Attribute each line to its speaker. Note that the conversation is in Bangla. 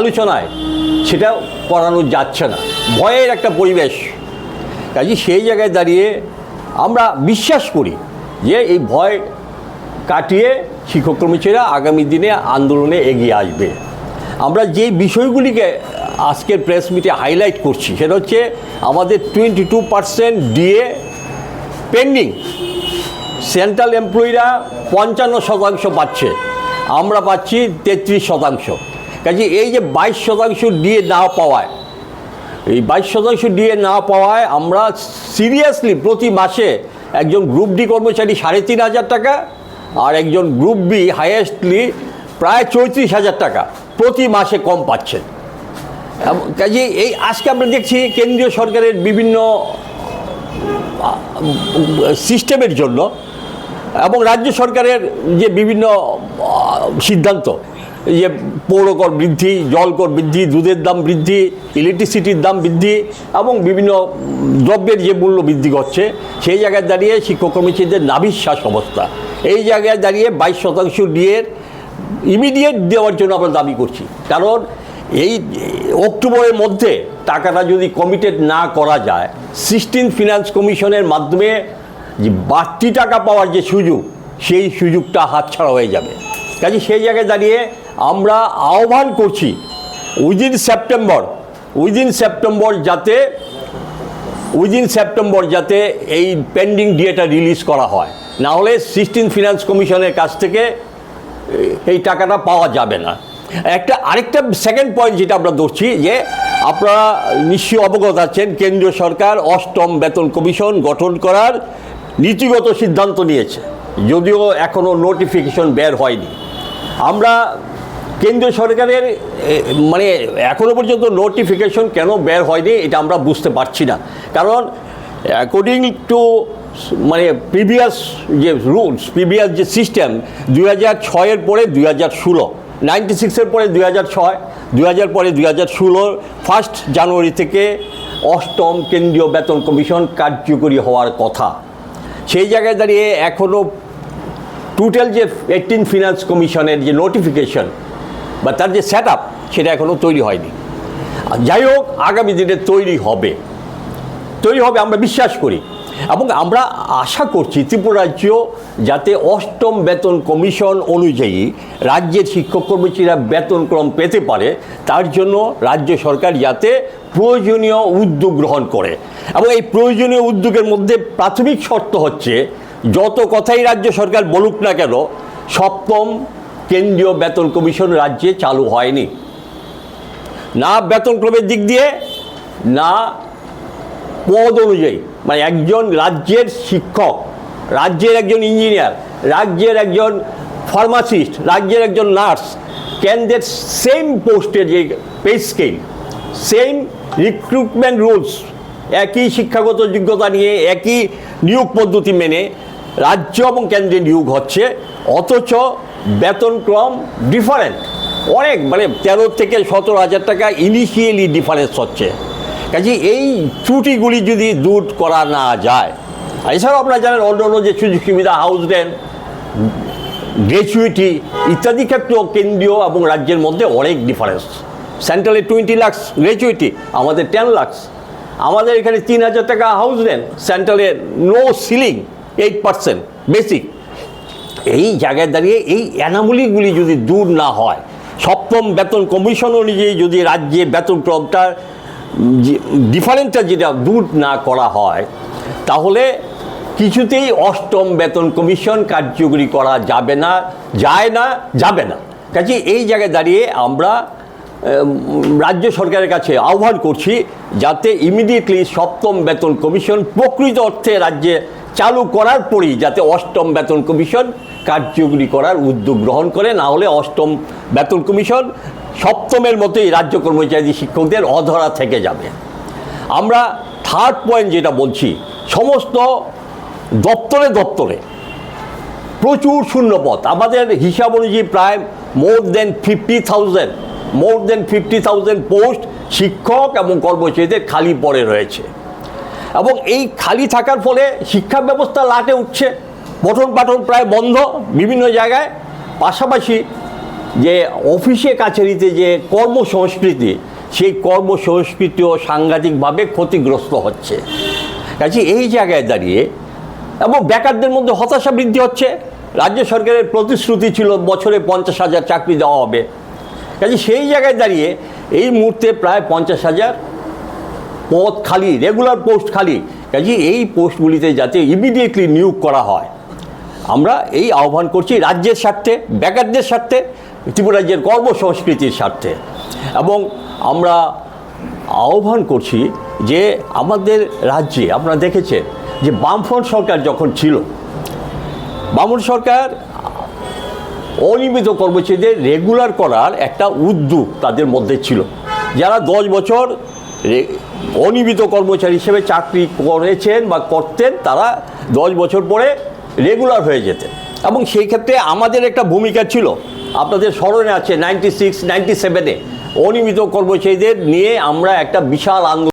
Speaker 1: আলোচনায় সেটা করানো যাচ্ছে না। ভয়ের একটা পরিবেশ। কাজে সেই জায়গায় দাঁড়িয়ে আমরা বিশ্বাস করি যে এই ভয় কাটিয়ে শিক্ষক কর্মচারীরা আগামী দিনে আন্দোলনে এগিয়ে আসবে। আমরা যে বিষয়গুলিকে আজকের প্রেস মিটে হাইলাইট করছি। সেটা হচ্ছে আমাদের twenty two percent DA pending central এমপ্লয়িরা পঞ্চান্ন শতাংশ পাচ্ছে। আমরা পাচ্ছি তেত্রিশ শতাংশ। কাজে এই যে বাইশ শতাংশ ডিএ না পাওয়ায়, এই বাইশ শতাংশ ডিএ না পাওয়ায় আমরা সিরিয়াসলি প্রতি মাসে একজন গ্রুপ ডি কর্মচারী সাড়ে তিন হাজার টাকা আর একজন গ্রুপ বি হাইয়েস্টলি প্রায় চৌত্রিশ হাজার টাকা প্রতি মাসে কম পাচ্ছেন। কাজে এই আজকে আমরা দেখছি কেন্দ্রীয় সরকারের বিভিন্ন সিস্টেমের জন্য এবং রাজ্য সরকারের যে বিভিন্ন সিদ্ধান্ত যে পৌরকর বৃদ্ধি, জলকর বৃদ্ধি, দুধের দাম বৃদ্ধি, ইলেকট্রিসিটির দাম বৃদ্ধি এবং বিভিন্ন দ্রব্যের যে মূল্য বৃদ্ধি করছে, সেই জায়গায় দাঁড়িয়ে শিক্ষক কর্মচারীদের নাভিশ্বাস অবস্থা। এই জায়গায় দাঁড়িয়ে বাইশ শতাংশ ডিএর ইমিডিয়েট দেওয়ার জন্য আমরা দাবি করছি। কারণ এই অক্টোবরের মধ্যে টাকাটা যদি কমিটেড না করা যায় সিক্সটিন ফিনান্স কমিশনের মাধ্যমে যে বাড়তি টাকা পাওয়ার যে সুযোগ, সেই সুযোগটা হাতছাড়া হয়ে যাবে। কাজে সেই জায়গায় দাঁড়িয়ে আমরা আহ্বান করছি উইদিন সেপ্টেম্বর উইদিন সেপ্টেম্বর যাতে উইদিন সেপ্টেম্বর যাতে এই পেন্ডিং ডিএটা রিলিজ করা হয়। না হলে সিক্সটিন ফিনান্স কমিশনের কাছ থেকে, এই টাকাটা পাওয়া যাবে না। একটা, আরেকটা সেকেন্ড পয়েন্ট যেটা আমরা ধরছি, যে আপনারা নিশ্চয়ই অবগত আছেন, কেন্দ্রীয় সরকার অষ্টম বেতন কমিশন গঠন করার নীতিগত সিদ্ধান্ত নিয়েছে। যদিও এখনও নোটিফিকেশন বের হয়নি। আমরা কেন্দ্রীয় সরকারের মানে এখনও পর্যন্ত নোটিফিকেশন কেন বের হয়নি, এটা আমরা বুঝতে পারছি না। কারণ অ্যাকর্ডিং টু মানে প্রিভিয়াস যে রুলস প্রিভিয়াস যে সিস্টেম দুই হাজার ছয়ের পরে দুই হাজার ষোলো নাইনটি সিক্সের পরে দুই হাজার ছয়, দুই হাজার পরে দুই হাজার ষোলোর ফার্স্ট জানুয়ারি থেকে অষ্টম কেন্দ্রীয় বেতন কমিশন কার্যকরী হওয়ার কথা। সেই জায়গায় দাঁড়িয়ে এখনও টোটাল যে এইটিন ফিনান্স কমিশনের যে নোটিফিকেশন বা তার যে সেট আপ সেটা এখনও তৈরি হয়নি। যাই হোক, আগামী দিনে তৈরি হবে। তৈরি হবে, আমরা বিশ্বাস করি। এবং আমরা আশা করছি ত্রিপুরা রাজ্য যাতে অষ্টম বেতন কমিশন অনুযায়ী রাজ্যের শিক্ষক কর্মচারীরা বেতনক্রম পেতে পারে, তার জন্য রাজ্য সরকার যাতে প্রয়োজনীয় উদ্যোগ গ্রহণ করে। এবং এই প্রয়োজনীয় উদ্যোগের মধ্যে প্রাথমিক শর্ত হচ্ছে, যত কথাই রাজ্য সরকার বলুক না কেন, সপ্তম কেন্দ্রীয় বেতন কমিশন রাজ্যে চালু হয়নি। না বেতনক্রমের দিক দিয়ে, না পদ অনুযায়ী মানে একজন রাজ্যের শিক্ষক, রাজ্যের একজন ইঞ্জিনিয়ার রাজ্যের একজন ফার্মাসিস্ট রাজ্যের একজন নার্স ক্যানদের সেম পোস্টের যে pay scale same recruitment rules একই শিক্ষাগত যোগ্যতা নিয়ে একই নিয়োগ পদ্ধতি মেনে রাজ্য এবং কেন্দ্রে নিয়োগ হচ্ছে, অথচ বেতনক্রম ডিফারেন্ট অনেক মানে তেরো থেকে সতেরো হাজার টাকা ইনিশিয়ালি ডিফারেন্স হচ্ছে। কাজে এই ত্রুটিগুলি যদি দূর করা না যায় এছাড়াও আপনারা জানেন অন্য অন্য যে সুযোগ সুবিধা হাউস রেন্ট গ্র্যাচুইটি ইত্যাদি ক্ষেত্রেও কেন্দ্রীয় এবং রাজ্যের মধ্যে অনেক ডিফারেন্স সেন্ট্রালে টোয়েন্টি লাক্স গ্র্যাচুইটি আমাদের টেন লাক্স আমাদের এখানে তিন হাজার টাকা house rent সেন্ট্রালে no ceiling eight percent basic এই জায়গায় দাঁড়িয়ে এই অ্যানামুলিগুলি যদি দূর না হয়, সপ্তম বেতন কমিশন অনুযায়ী যদি রাজ্যে বেতন ক্রমটা ডিফারেন্টটা যেটা দূর না করা হয়, তাহলে কিছুতেই অষ্টম বেতন কমিশন কার্যকরী করা যাবে না, যায় না, যাবে না। কাজে এই জায়গায় দাঁড়িয়ে আমরা রাজ্য সরকারের কাছে আহ্বান করছি, যাতে ইমিডিয়েটলি সপ্তম বেতন কমিশন প্রকৃত অর্থে রাজ্যে চালু করার পরেই যাতে অষ্টম বেতন কমিশন কার্যকরী করার উদ্যোগ গ্রহণ করে, না হলে অষ্টম বেতন কমিশন সপ্তমের মতোই রাজ্য কর্মচারী শিক্ষকদের অধরা থেকে যাবে। আমরা থার্ড পয়েন্ট যেটা বলছি, সমস্ত দপ্তরে দপ্তরে প্রচুর শূন্যপথ। আমাদের হিসাব অনুযায়ী প্রায় more than fifty thousand more than fifty thousand post শিক্ষক এবং কর্মচারীদের খালি পড়ে রয়েছে। এবং এই খালি থাকার ফলে শিক্ষা ব্যবস্থা লাটে উঠছে। পঠন পাঠন প্রায় বন্ধ বিভিন্ন জায়গায়। পাশাপাশি যে অফিসে কাছারিতে যে কর্মসংস্কৃতি, সেই কর্মসংস্কৃতিও সাংঘাতিকভাবে ক্ষতিগ্রস্ত হচ্ছে। কাজে এই জায়গায় দাঁড়িয়ে এবং বেকারদের মধ্যে হতাশা বৃদ্ধি হচ্ছে। রাজ্য সরকারের প্রতিশ্রুতি ছিল বছরে পঞ্চাশ হাজার চাকরি দেওয়া হবে। কাজে সেই জায়গায় দাঁড়িয়ে এই মুহূর্তে প্রায় পঞ্চাশ হাজার পদ খালি রেগুলার পোস্ট খালি। কাজে এই পোস্টগুলিতে যাতে ইমিডিয়েটলি নিয়োগ করা হয়। আমরা এই আহ্বান করছি রাজ্যের স্বার্থে, বেকারদের স্বার্থে, ত্রিপুরা রাজ্যের কর্মসংস্কৃতির স্বার্থে। এবং আমরা আহ্বান করছি যে আমাদের রাজ্যে, আপনারা দেখেছেন যে বামফ্রন্ট সরকার যখন ছিল বামন সরকার অনিয়মিত কর্মচারীদের রেগুলার করার একটা উদ্যোগ তাদের মধ্যে ছিল। যারা দশ বছর অনিয়মিত কর্মচারী হিসেবে চাকরি করেছেন বা করতেন, তারা দশ বছর পরে রেগুলার হয়ে যেতেন। এবং সেই ক্ষেত্রে আমাদের একটা ভূমিকা ছিল। আপনাদের স্মরণে আছে নাইনটি সিক্স নাইনটি সেভেনে অনিয়মিত কর্মচারীদের নিয়ে আমরা একটা বিশাল আন্দোলন